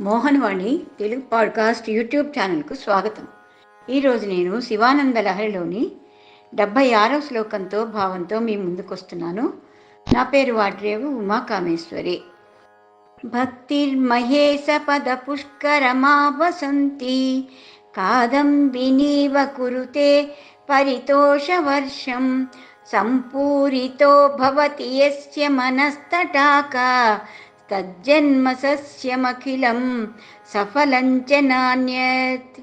Mohan Vani Telugu podcast YouTube ఛానల్కు స్వాగతం. ఈరోజు నేను శివానంద లహరిలోని డెబ్భై ఆరవ శ్లోకంతో భావంతో మీ ముందుకొస్తున్నాను. నా పేరు వాడ్రేవు ఉమాకామేశ్వరి. భక్తిర్మహేశ పద పుష్కరమా వసంతి కాదంబినీవ కురుతే పరితోషవర్షం సంపూరితో భవతి యస్య మనస్తటాక తజ్జన్మ సస్యమఖిలం సఫలంచ నాణ్యత్.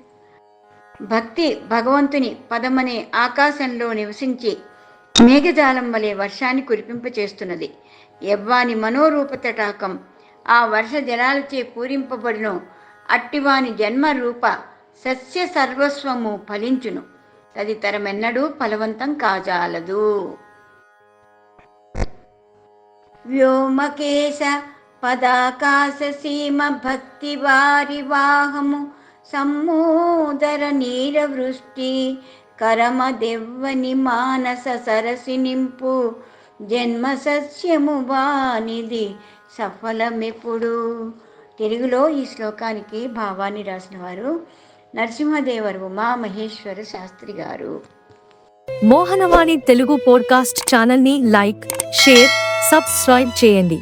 భక్తి భగవంతుని పదమనే ఆకాశంలో నివసించి మేఘజాలం వలె వర్షాన్ని కురిపింపచేస్తున్నది యవ్వాని మనోరూప తటాకం ఆ వర్ష జలాలచే పూరింపబడిన. అట్టివాని జన్మ రూప సస్య సర్వస్వము ఫలించును. తదితరమెన్నడూ ఫలవంతం కాజాలదు. వ్యోమకేశ పదాకాశ సీమ భక్తి వారి వాహము సమ్మోదర నీరవృష్టి కరమ దెవ్వని మానస సరసి నింపు జన్మ సస్యము వానిది సఫలమెప్పుడు. తెలుగులో ఈ శ్లోకానికి భావాన్ని రాసిన వారు నరసింహదేవర్ ఉమా మహేశ్వర శాస్త్రి గారు. మోహనవాణి తెలుగు పోడ్కాస్ట్ ఛానల్ని లైక్ షేర్ సబ్స్క్రైబ్ చేయండి.